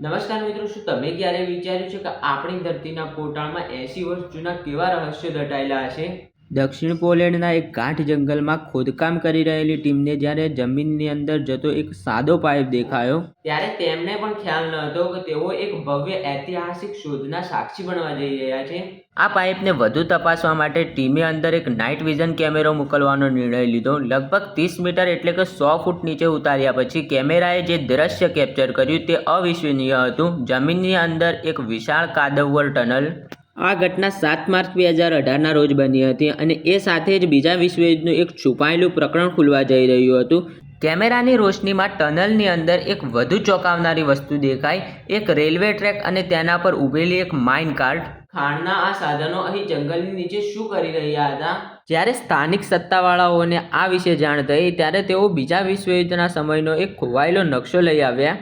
નમસ્કાર મિત્રો, શું તમે ક્યારે વિચાર્યું છે કે આપણી ધરતીના પોટાળમાં એસી વર્ષ જૂના કેવા રહસ્યો દટાયેલા હશે? દક્ષિણ પોલેન્ડના એક ગાંઠ જંગલમાં ખોદકામ કરી રહેલી ટીમને જ્યારે જમીનની અંદર જતો એક સાદો પાઇપ દેખાયો, ત્યારે તેમને પણ ખ્યાલ ન હતો કે તેઓ એક ભવ્ય ઐતિહાસિક શોધના સાક્ષી બનવા જઈ રહ્યા છે. આ પાઇપને વધુ તપાસવા માટે ટીમે અંદર એક નાઇટ વિઝન કેમેરો મોકલવાનો નિર્ણય લીધો. લગભગ ત્રીસ મીટર એટલે કે સો ફૂટ નીચે ઉતાર્યા પછી કેમેરાએ જે દ્રશ્ય કેપ્ચર કર્યું તે અવિશ્વનીય હતું. જમીનની અંદર એક વિશાળ કાદવવર ટનલ આ ઘટના સાત માર્ચ બે હજાર અઢારના રોજ બની હતી અને એ સાથે જ બીજા વિશ્વયુદ્ધનું એક છુપાયેલું પ્રકરણ ખુલવા જઈ રહ્યું હતું. કેમેરાની રોશનીમાં ટનલની અંદર એક વધુ ચોંકાવનારી વસ્તુ દેખાઈ. એક રેલવે ટ્રેક અને તેના પર ઊભેલી એક માઇન કાર્ટ ખાણના આ સાધનો અહીં જંગલની નીચે શું કરી રહ્યા હતા? જ્યારે સ્થાનિક સત્તાવાળાઓને આ વિશે જાણ થઈ, ત્યારે તેઓ બીજા વિશ્વયુદ્ધના સમયનો એક ખોવાયેલો નકશો લઈ આવ્યા.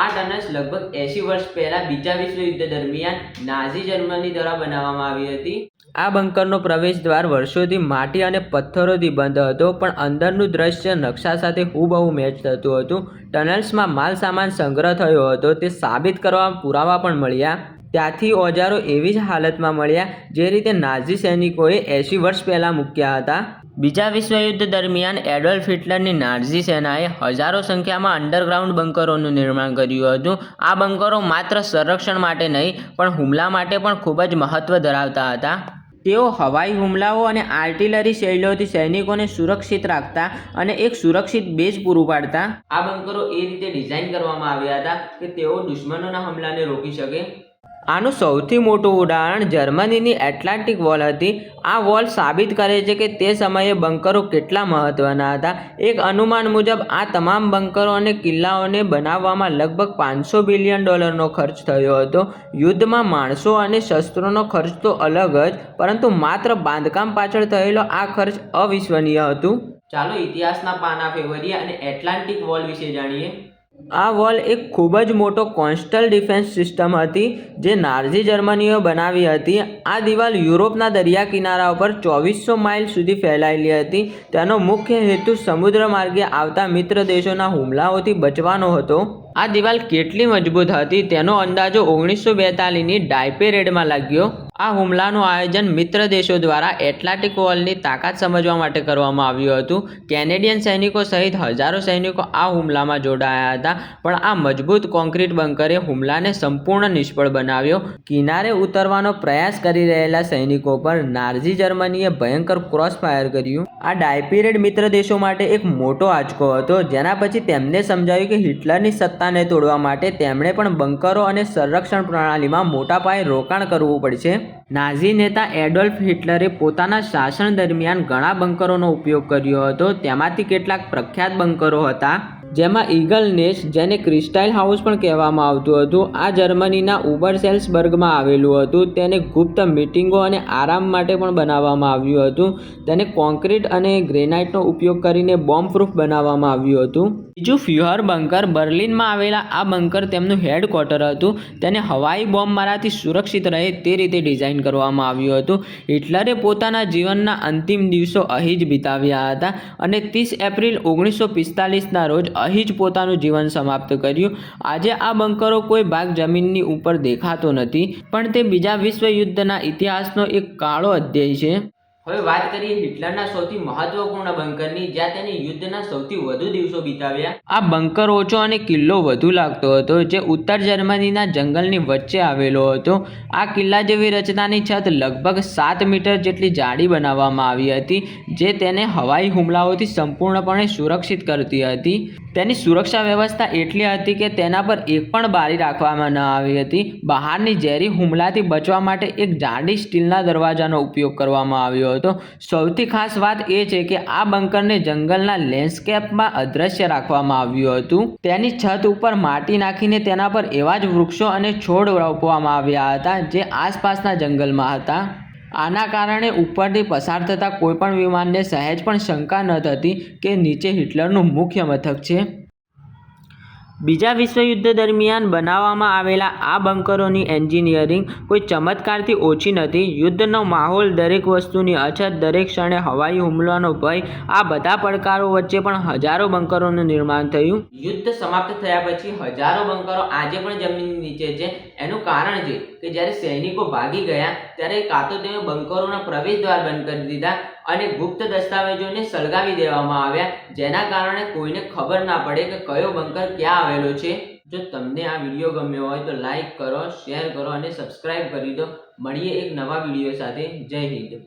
આ ટનલ્સ લગભગ એંશી વર્ષ પહેલા બીજા વિશ્વયુદ્ધ દરમિયાન નાઝી જર્મની દ્વારા બનાવવામાં આવી હતી. આ બંકરનો પ્રવેશ દ્વાર વર્ષોથી માટી અને પથ્થરોથી બંધ હતો, પણ અંદરનું દ્રશ્ય નકશા સાથે હુબહુ મેચ થતું હતું. ટનલ્સમાં માલ સામાન સંગ્રહ થયો હતો, તે સાબિત કરવા પુરાવા પણ મળ્યા. ત્યાંથી ઓજારો એવી જ હાલતમાં મળ્યા, જે રીતે નાઝી સૈનિકોએ એંશી વર્ષ પહેલાં મૂક્યા હતા. બીજા વિશ્વયુદ્ધ દરમિયાન એડોલ્ફ હિટલરની નાઝી સેનાએ હજારો સંખ્યામાં અંડરગ્રાઉન્ડ બંકરોનું નિર્માણ કર્યું હતું. આ બંકરો માત્ર સંરક્ષણ માટે નહીં, પણ હુમલા માટે પણ ખૂબ જ મહત્ત્વ ધરાવતા હતા. તેઓ હવાઈ હુમલાઓ અને આર્ટિલરી શૈલીઓથી સૈનિકોને સુરક્ષિત રાખતા અને એક સુરક્ષિત બેઝ પૂરું પાડતા. આ બંકરો એ રીતે ડિઝાઇન કરવામાં આવ્યા હતા કે તેઓ દુશ્મનોના હુમલાને રોકી શકે. આનું સૌથી મોટું ઉદાહરણ જર્મનીની એટલાન્ટિક વોલ હતી. આ વોલ સાબિત કરે છે કે તે સમયે બંકરો કેટલા મહત્ત્વના હતા. એક અનુમાન મુજબ, આ તમામ બંકરો અને કિલ્લાઓને બનાવવામાં લગભગ પાંચસો બિલિયન ડોલરનો ખર્ચ થયો હતો. યુદ્ધમાં માણસો અને શસ્ત્રોનો ખર્ચ તો અલગ જ, પરંતુ માત્ર બાંધકામ પાછળ થયેલો આ ખર્ચ અવિશ્વનીય હતું. ચાલો ઇતિહાસના પાના ફેવરીએ અને એટલાન્ટિક વોલ વિશે જાણીએ. આ વોલ એક ખૂબ જ મોટો કોન્સ્ટલ ડિફેન્સ સિસ્ટમ હતી, જે નાઝી જર્મનીએ બનાવી હતી. આ દિવાલ યુરોપના દરિયા કિનારા ઉપર ચોવીસો માઇલ સુધી ફેલાયેલી હતી. તેનો મુખ્ય હેતુ સમુદ્ર માર્ગે આવતા મિત્ર દેશોના હુમલાઓથી બચવાનો હતો. આ દિવાલ કેટલી મજબૂત હતી તેનો અંદાજો ઓગણીસો બેતાલીસની ડાયપે રેડમાં લાગ્યો. આ હુમલાનું આયોજન મિત્ર દેશો દ્વારા એટલાન્ટિક વોલની તાકાત સમજવા માટે કરવામાં આવ્યું હતું. કેનેડિયન સૈનિકો સહિત હજારો સૈનિકો આ હુમલામાં જોડાયા હતા, પણ આ મજબૂત કોન્ક્રીટ બંકરે હુમલાને સંપૂર્ણ નિષ્ફળ બનાવ્યો. કિનારે ઉતરવાનો પ્રયાસ કરી રહેલા સૈનિકો પર નાઝી જર્મનીએ ભયંકર ક્રોસ ફાયર કર્યું. આ ડાયપીરેડ મિત્ર દેશો માટે એક મોટો આંચકો હતો, જેના પછી તેમને સમજાયું કે હિટલરની સત્તાને તોડવા માટે તેમણે પણ બંકરો અને સંરક્ષણ પ્રણાલીમાં મોટા પાયે રોકાણ કરવું પડશે. નાઝી નેતા એડોલ્ફ હિટલરે પોતાના શાસન દરમિયાન ઘણા બંકરોનો ઉપયોગ કર્યો હતો. તેમાંથી કેટલાક પ્રખ્યાત બંકરો હતા. જેમાં ઈગલ નેસ્ટ જેને ક્રિસ્ટાઇલ હાઉસ પણ કહેવામાં આવતું હતું, આ જર્મનીના ઉબર સેલ્સબર્ગમાં આવેલું હતું. તેને ગુપ્ત મિટિંગો અને આરામ માટે પણ બનાવવામાં આવ્યું હતું. તેને કોન્ક્રીટ અને ગ્રેનાઇટનો ઉપયોગ કરીને બોમ્બ પ્રૂફ બનાવવામાં આવ્યું હતું. બીજું ફ્યુહર બંકર બર્લિનમાં આવેલા આ બંકર તેમનું હેડક્વાર્ટર હતું. તેને હવાઈ બોમ્બ મારાથી સુરક્ષિત રહે તે રીતે ડિઝાઇન કરવામાં આવ્યું હતું. હિટલરે પોતાના જીવનના અંતિમ દિવસો અહીં જ વિતાવ્યા હતા અને ત્રીસ એપ્રિલ ઓગણીસો પિસ્તાલીસના રોજ અહીં જ પોતાનું જીવન સમાપ્ત કર્યું. આજે આ બંકરો કોઈ ભાગ જમીનની ઉપર દેખાતો નથી. પણ તે બીજા વિશ્વયુદ્ધના ઇતિહાસનો એક કાળો અધ્યાય છે. હવે વાત કરીએ હિટલરના સૌથી મહત્વપૂર્ણ બંકરની, જ્યાં તેને યુદ્ધના સૌથી વધુ દિવસો બીતાવ્યા. આ બંકર ઓછો અને કિલ્લો વધુ લાગતો હતો, જે ઉત્તર જર્મનીના જંગલની વચ્ચે આવેલો હતો. આ કિલ્લા જેવી રચનાની છત લગભગ સાત મીટર જેટલી જાડી બનાવવામાં આવી હતી, જે તેને હવાઈ હુમલાઓથી સંપૂર્ણપણે સુરક્ષિત કરતી હતી. તેની સુરક્ષા વ્યવસ્થા એટલી હતી કે તેના પર એક પણ બારી રાખવામાં ન આવી હતી. બહારની ઝેરી હુમલાથી બચવા માટે એક જાડી સ્ટીલના દરવાજાનો ઉપયોગ કરવામાં આવ્યો હતો સૌથી ખાસ વાત એ છે કે આ બંકરને જંગલના લેન્ડસ્કેપમાં અદ્રશ્ય રાખવામાં આવ્યું હતું. તેની છત ઉપર માટી નાખીને તેના પર એવા જ વૃક્ષો અને છોડ રોપવામાં આવ્યા હતા જે આસપાસના જંગલમાં હતા. આના કારણે ઉપરથી પસાર થતા કોઈપણ વિમાનને સહેજ પણ શંકા ન થતી કે નીચે હિટલરનું મુખ્ય મથક છે. બીજા વિશ્વયુદ્ધ દરમિયાન બનાવવામાં આવેલા આ બંકરોની એન્જિનિયરિંગ કોઈ ચમત્કારથી ઓછી નથી. યુદ્ધનો માહોલ દરેક વસ્તુની અછત, દરેક ક્ષણે હવાઈ હુમલાનો ભય, આ બધા પડકારો વચ્ચે પણ હજારો બંકરોનું નિર્માણ થયું. યુદ્ધ સમાપ્ત થયા પછી હજારો બંકરો આજે પણ જમીનની નીચે છે. એનું કારણ છે કે જ્યારે સૈનિકો ભાગી ગયા, ત્યારે કાં તો તેઓ બંકરોના પ્રવેશ દ્વાર બંધ કરી દીધા અને ગુપ્ત દસ્તાવેજોને સળગાવી દેવામાં આવ્યા, જેના કારણે કોઈને ખબર ના પડે કે કયો બંકર ક્યાં આવેલો છે. જો તમને આ વીડિયો ગમ્યો હોય તો લાઈક કરો શેર કરો અને સબસ્ક્રાઇબ કરી દો. મળીએ એક નવા વીડિયો સાથે. જય હિન્દ.